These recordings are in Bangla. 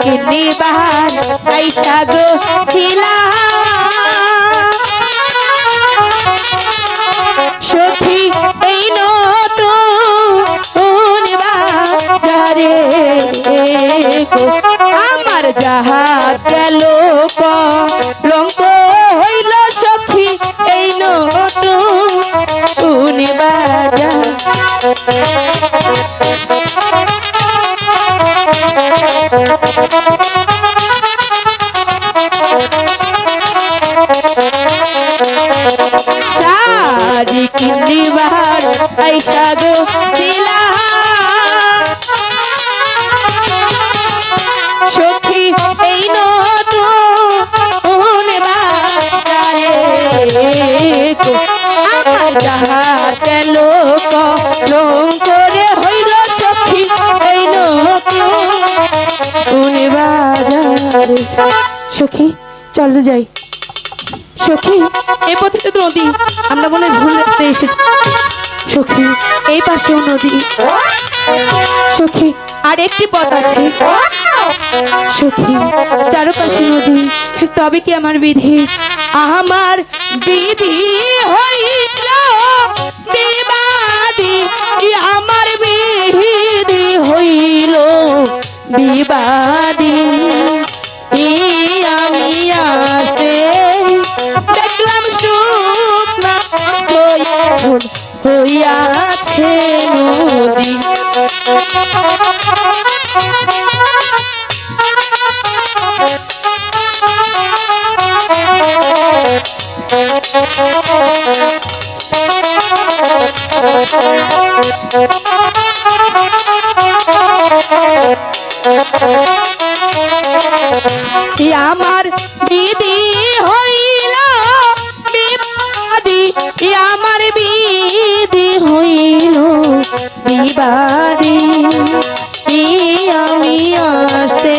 কিনি বাহার আইসা গো ছিলা সখী এই নতুন বাজারে আমার যাহা গেল শাড়ি কিনিবার আইসা গো দিলা সখী, এই নতুন বাজারে আমার যাহা গেল রং করে হইল সখী, এই নতুন বাজারে। সখী, চলো যাই। সখী, এ পথে তো নদী। আমরা মনে ভুল রাস্তায় এসেছি। সখী, এই পাশেও নদী। সখী, আর একটি পথ আছে। সখী, চারপাশে নদী। তবে কি আমার বিধি? আমার বিধি হইল বিবাদী আমার হইয়া- হইয়াছে নদী। আমার বিধি হইল? বিবাদী আমি আসতে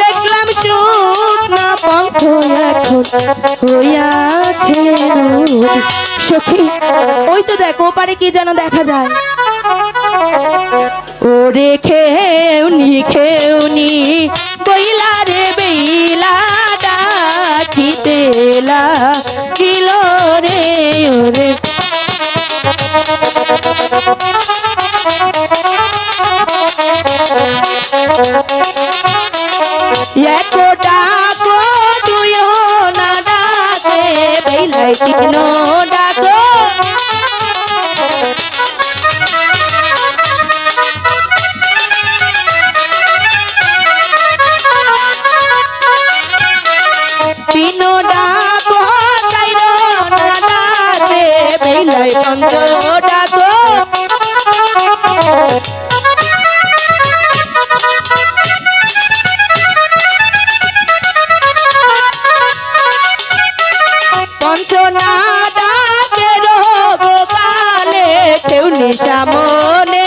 দেখলাম শুকনা পঙ্খ এখন হইয়াছে সখী, ওই তো দেখো পারে কি যেন দেখা যায়। ওরে খেউনি খেউনি বইলা রে বেইলা ডাকিতেলা। কিল ডাকো? পিনো ডাকো চাইরো না ডাকে বেইলাই পঞ্চ ডাকো রোগো কালে কেউ নিশামনে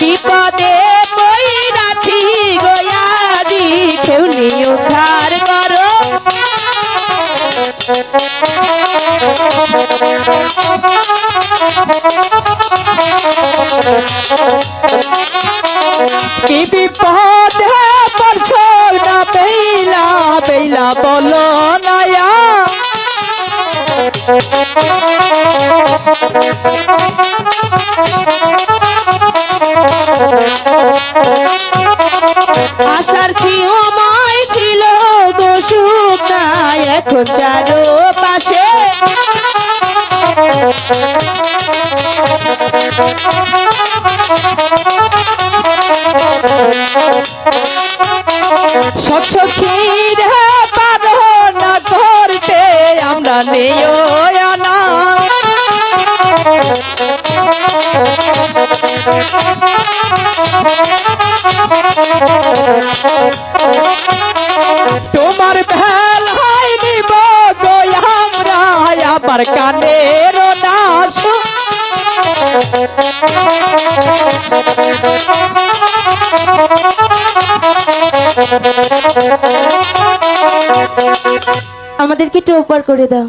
বিপদে কই রাখি গয়াদি কেউ নি উদ্ধার করো। কি বিপদে পড়ছ না বেইলা বেইলা বলো নয়া। আশার সিংহময় ছিল সুখা এখন চারো পাশে। স্বচ্ছ ক্ষীরে না করতে আমরা নেও না তোমার ভেল হয় নিব গো আমরা, আবার কানের আমাদেরকে একটু উপর করে দাও।